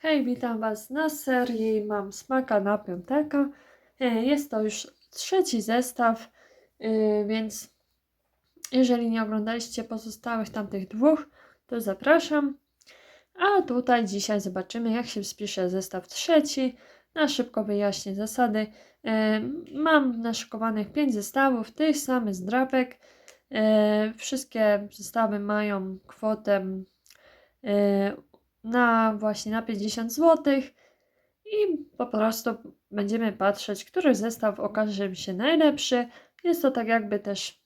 Hej, witam Was na serii Mam smaka na piątaka. E, Jest to już trzeci zestaw, e, więc jeżeli nie oglądaliście pozostałych tamtych dwóch, to zapraszam. A tutaj dzisiaj zobaczymy, jak się spisze zestaw trzeci. Na szybko wyjaśnię zasady. E, Mam naszykowanych 5 zestawów, tych samych zdrapek. Wszystkie zestawy mają kwotę na właśnie na 50 zł i po prostu będziemy patrzeć, który zestaw okaże się najlepszy. Jest to tak jakby też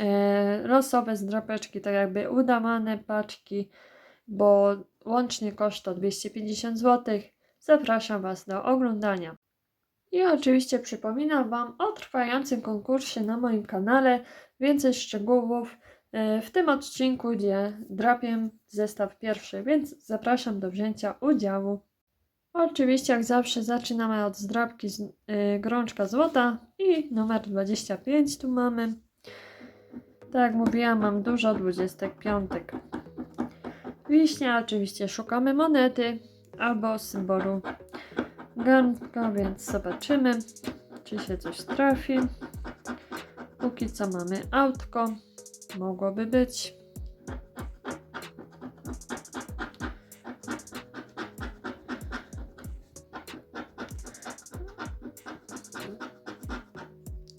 e, losowe zdrapeczki, tak jakby udawane paczki, bo łącznie koszt to 250 zł. Zapraszam Was do oglądania. I oczywiście przypominam Wam o trwającym konkursie na moim kanale. Więcej szczegółów w tym odcinku, gdzie drapię zestaw pierwszy, więc zapraszam do wzięcia udziału. Oczywiście, jak zawsze, zaczynamy od zdrapki z y, grączka złota i numer 25 tu mamy. Tak jak mówiłam, mam dużo 25. Wiśnia, oczywiście szukamy monety albo symbolu garnka, więc zobaczymy, czy się coś trafi. Póki co mamy autko, mogłoby być.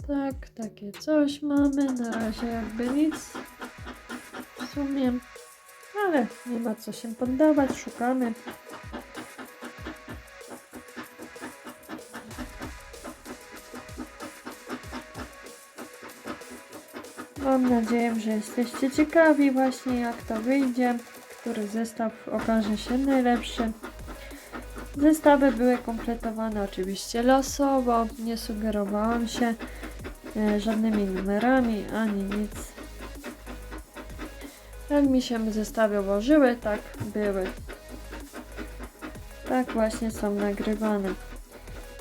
Tak, takie coś mamy. Na razie jakby nic. W sumie. Ale nie ma co się poddawać. Szukamy. Mam nadzieję, że jesteście ciekawi właśnie jak to wyjdzie. Który zestaw okaże się najlepszy. Zestawy były kompletowane oczywiście losowo. Nie sugerowałam się e, żadnymi numerami ani nic. Jak mi się zestawy ułożyły, tak były. Tak właśnie są nagrywane.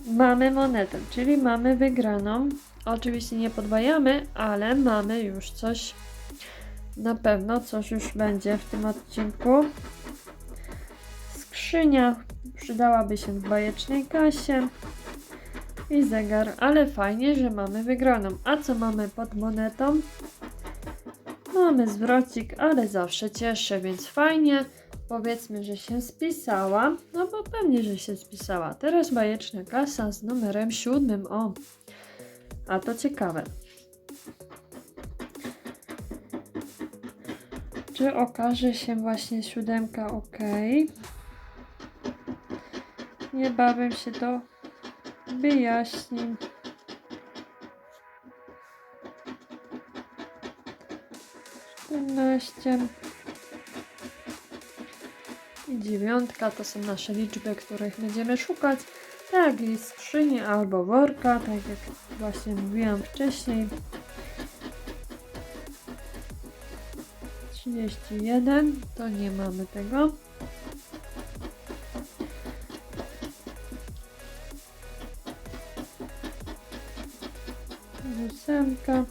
Mamy monetę, czyli mamy wygraną. Oczywiście nie podwajamy, ale mamy już coś. Na pewno coś już będzie w tym odcinku. Skrzynia przydałaby się w bajecznej kasie. I zegar, ale fajnie, że mamy wygraną. A co mamy pod monetą? Mamy zwrocik, ale zawsze cieszę, więc fajnie. Powiedzmy, że się spisała. No bo pewnie, że się spisała. Teraz bajeczna kasa z numerem siódmym. O, a to ciekawe. Czy okaże się właśnie siódemka ok? Niebawem się to wyjaśni. Czternaście. I dziewiątka to są nasze liczby, których będziemy szukać. Tak, i skrzyni albo worka, tak jak właśnie mówiłam wcześniej. 31, to nie mamy tego. Ósemka.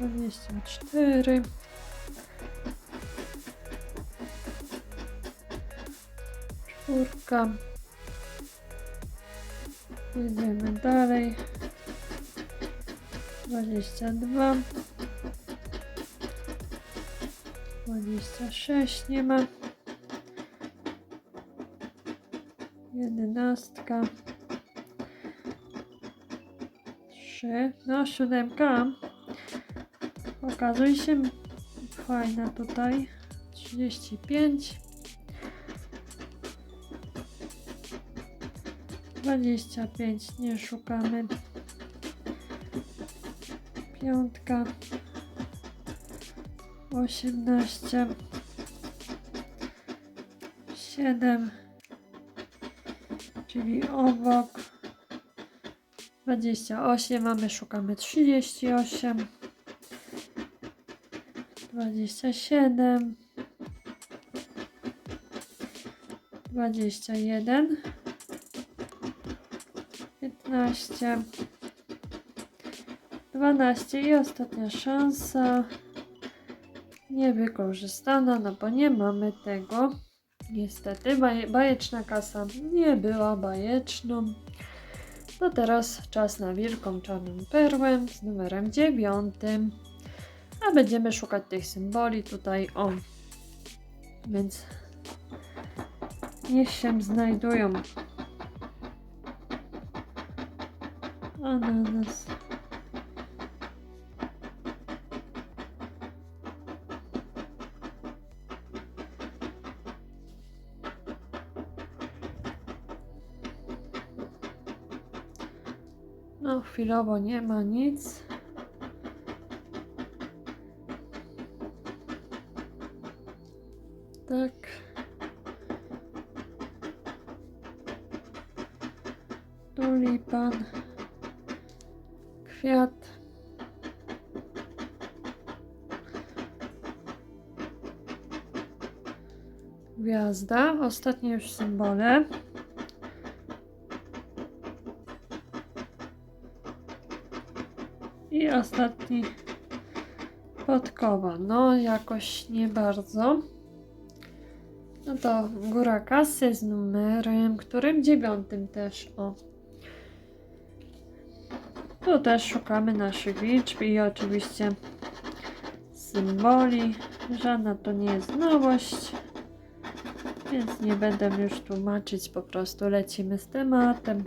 24. Czwórka. Jedziemy dalej. 22. 26 nie ma. Jedenastka. Trzy. No, siódemka. Okazuje się fajna tutaj. 35. 25 nie szukamy. Piątka. 18. 7. Czyli obok. 28 mamy, szukamy 38. 27. 21. 15, 12 i ostatnia szansa niewykorzystana, no bo nie mamy tego. Niestety, baje, bajeczna kasa nie była bajeczną. To teraz czas na wielką czarną perłę z numerem dziewiątym. A będziemy szukać tych symboli tutaj, o. Więc niech się znajdują. Ananas. No, chwilowo nie ma nic. Gwiazda. Ostatnie już symbole. I ostatni podkowa. No, jakoś nie bardzo. No to góra kasy z numerem, którym dziewiątym też, o. Tu też szukamy naszych liczb i oczywiście symboli. Żadna to nie jest nowość, więc nie będę już tłumaczyć, po prostu lecimy z tematem.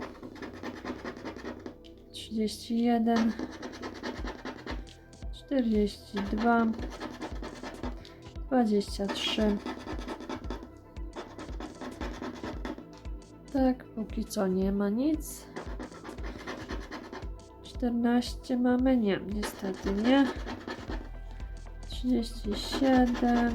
31 42 23 Tak, póki co nie ma nic. 14 mamy? Nie, niestety nie. 37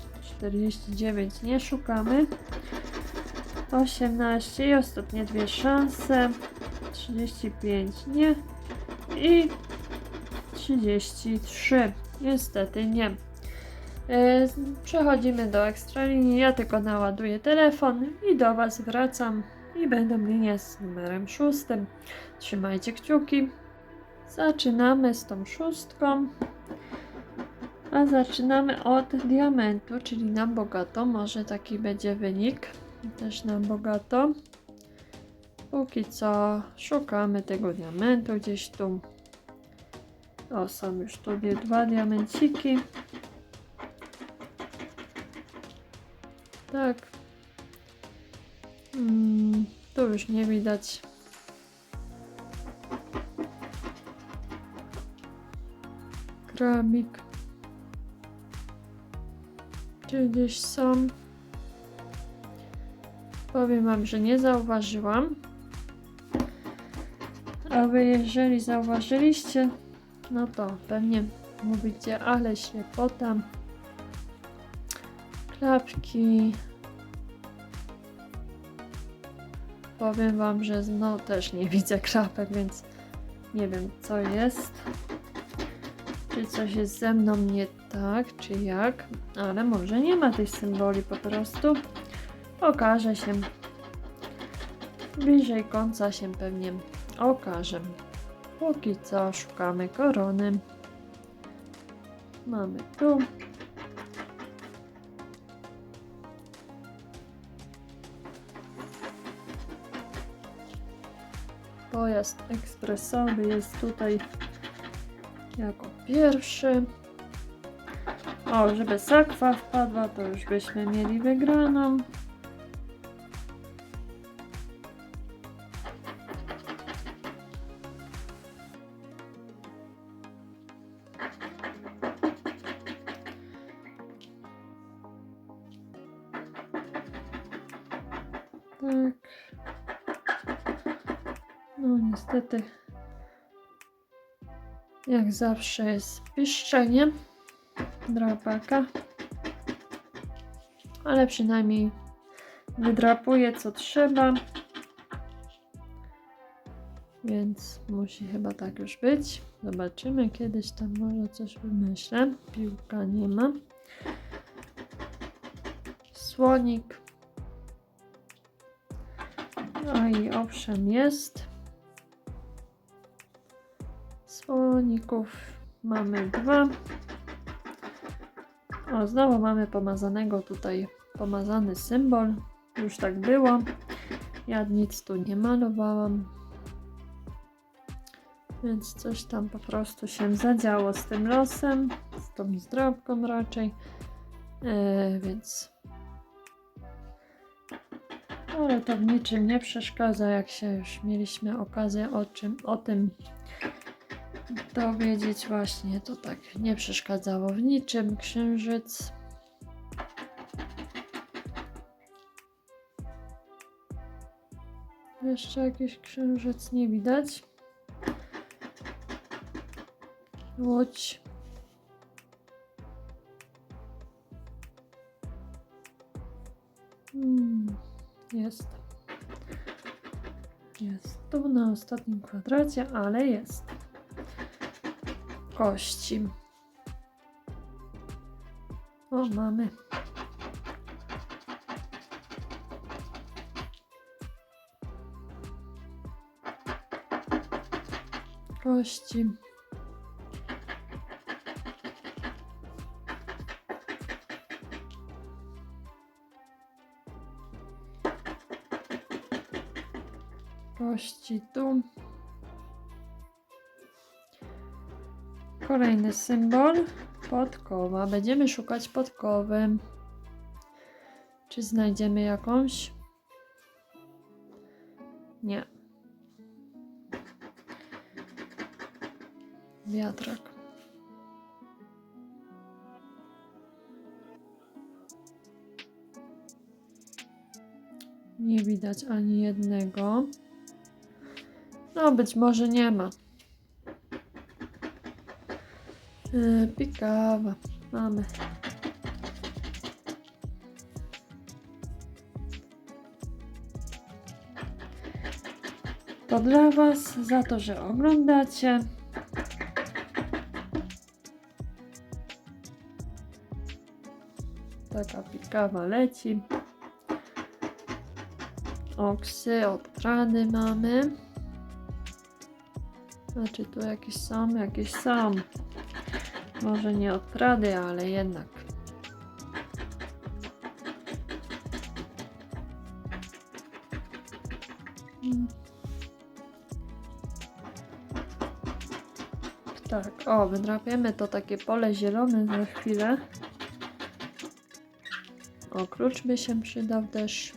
49 nie szukamy 18 i ostatnie dwie szanse 35 nie i 33 niestety nie E, Przechodzimy do ekstralinii. Ja tylko naładuję telefon i do Was wracam. I będą linie z numerem szóstym. Trzymajcie kciuki. Zaczynamy z tą szóstką. A zaczynamy od diamentu, czyli na bogato. Może taki będzie wynik. Też na bogato. Póki co szukamy tego diamentu gdzieś tu. O, są już tu dwa diamenciki. Tak. Mm, tu już nie widać. Krabik. Czy gdzieś są? Powiem Wam, że nie zauważyłam. A Wy jeżeli zauważyliście, no to pewnie mówicie, ale ślepota. Klapki. Powiem wam, że no też nie widzę klapek, więc nie wiem co jest. Czy coś jest ze mną nie tak, czy jak. Ale może nie ma tych symboli po prostu. Okaże się. Bliżej końca się pewnie okaże. Póki co szukamy korony. Mamy tu. Pojazd ekspresowy jest tutaj jako pierwszy. O, żeby sakwa wpadła, to już byśmy mieli wygraną. Jak zawsze jest piszczenie drapaka. ale przynajmniej wydrapuje co trzeba. Więc musi chyba tak już być. Zobaczymy, kiedyś tam może coś wymyślę. Piłka nie ma. Słonik. No i owszem jest. Słoników mamy dwa. O, znowu mamy pomazanego tutaj, pomazany symbol. Już tak było. Ja nic tu nie malowałam. Więc coś tam po prostu się zadziało z tym losem, z tą zdrowką raczej. E, więc. Ale to w niczym nie przeszkadza, jak się już mieliśmy okazję o, czym, o tym dowiedzieć właśnie, to tak nie przeszkadzało w niczym. Księżyc. Jeszcze jakiś księżyc nie widać. Łódź. Hmm, jest. Jest tu na ostatnim kwadracie, ale jest. Kości. O, mamy. Kości. Kości tu. Kolejny symbol. Podkowa. Będziemy szukać podkowy. Czy znajdziemy jakąś? Nie. Wiatrak. Nie widać ani jednego. No, być może nie ma. Yy, pikawa. Mamy. To dla Was za to, że oglądacie. Taka pikawa leci. Oksy od rany mamy. Znaczy tu jakieś są, jakieś są. Może nie od Prady, ale jednak. Tak, o, wydrapiemy to takie pole zielone za chwilę. O, klucz by się przydał też.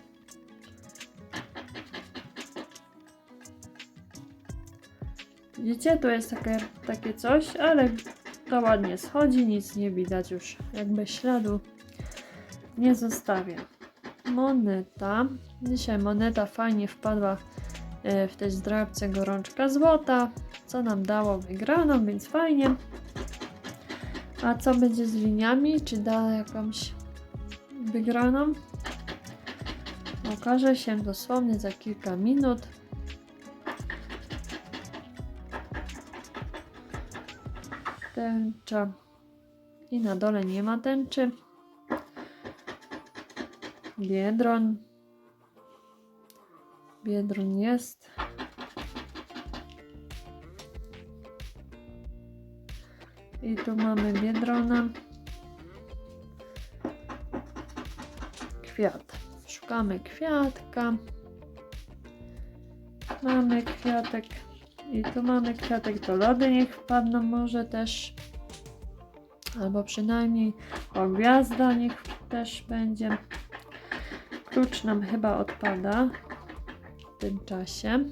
Widzicie, tu jest takie, takie coś, ale to ładnie schodzi, nic nie widać już, jakby śladu nie zostawia. Moneta. Dzisiaj moneta fajnie wpadła e, w tej zdrabce gorączka złota, co nam dało wygraną, więc fajnie. A co będzie z liniami? Czy da jakąś wygraną? Okaże się dosłownie za kilka minut. Tęcza. I na dole nie ma tęczy. Biedron. Biedron jest. I tu mamy biedrona. Kwiat. Szukamy kwiatka. Mamy kwiatek. I tu mamy kwiatek, to lody niech wpadną może też. Albo przynajmniej o gwiazda niech też będzie. Klucz nam chyba odpada w tym czasie.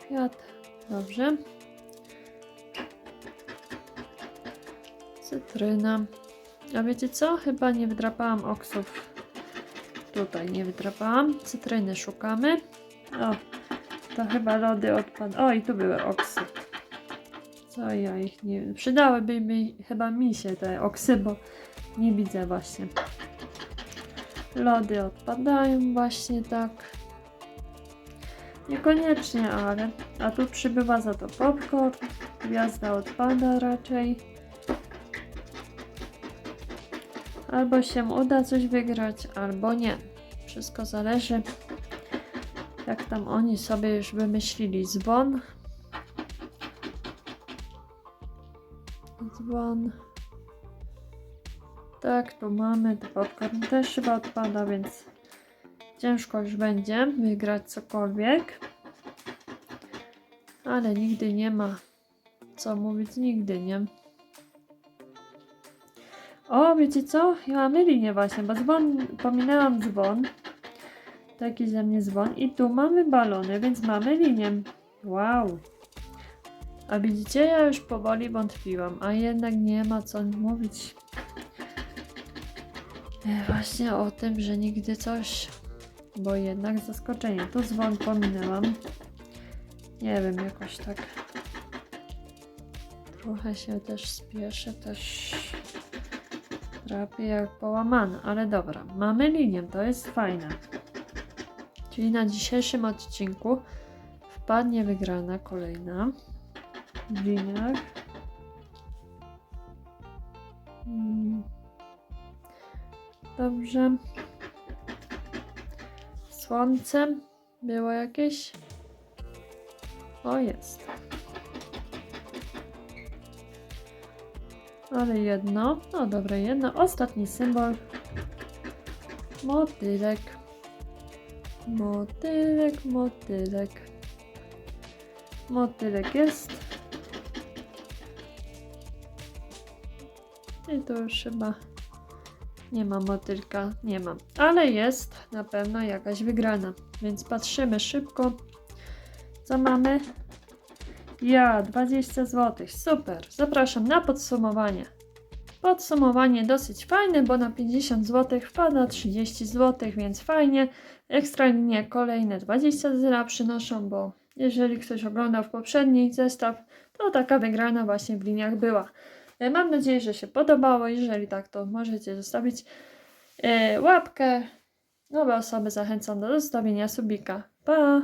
Kwiat, dobrze. Cytryna. A wiecie co? Chyba nie wydrapałam oksów. Tutaj nie wydrapałam. Cytryny szukamy. O, to chyba lody odpadły. O, i tu były oksy. Co ja ich nie... Przydałyby mi chyba mi się te oksy, bo Nie widzę właśnie. Lody odpadają właśnie tak. Niekoniecznie, ale. A tu przybywa za to popcorn. Gwiazda odpada raczej. Albo się uda coś wygrać, albo nie. Wszystko zależy, jak tam oni sobie już wymyślili dzwon. Dzwon. Tak, tu mamy. To popcorn też chyba odpada, więc ciężko już będzie wygrać cokolwiek. Ale nigdy nie ma co mówić, nigdy nie. O, wiecie co? Ja mam linię właśnie, bo dzwon, pominęłam dzwon. Taki ze mnie dzwon. I tu mamy balony, więc mamy linię. Wow. A widzicie, ja już powoli wątpiłam, a jednak nie ma co mówić. E, Właśnie o tym, że nigdy coś, bo jednak zaskoczenie. Tu dzwon pominęłam. Nie wiem, jakoś tak. Trochę się też spieszę, też trapię jak połamana, ale dobra. Mamy linię, to jest fajne. Czyli na dzisiejszym odcinku wpadnie wygrana kolejna w liniach. Mm. Dobrze. Słońce było jakieś? O, jest. Ale jedno. No dobra, jedno. Ostatni symbol. Motylek. Motylek, motylek. Motylek jest. I to już chyba nie ma motylka, nie ma. Ale jest na pewno jakaś wygrana. Więc patrzymy szybko. Co mamy? Ja, 20 zł. Super. Zapraszam na podsumowanie. Podsumowanie dosyć fajne, bo na 50 zł wpada 30 zł, więc fajnie. Ekstra linie kolejne 20 zł przynoszą, bo jeżeli ktoś oglądał w poprzedni zestaw, to taka wygrana właśnie w liniach była. E, Mam nadzieję, że się podobało. Jeżeli tak, to możecie zostawić e, łapkę. Nowe osoby zachęcam do zostawienia subika. Pa!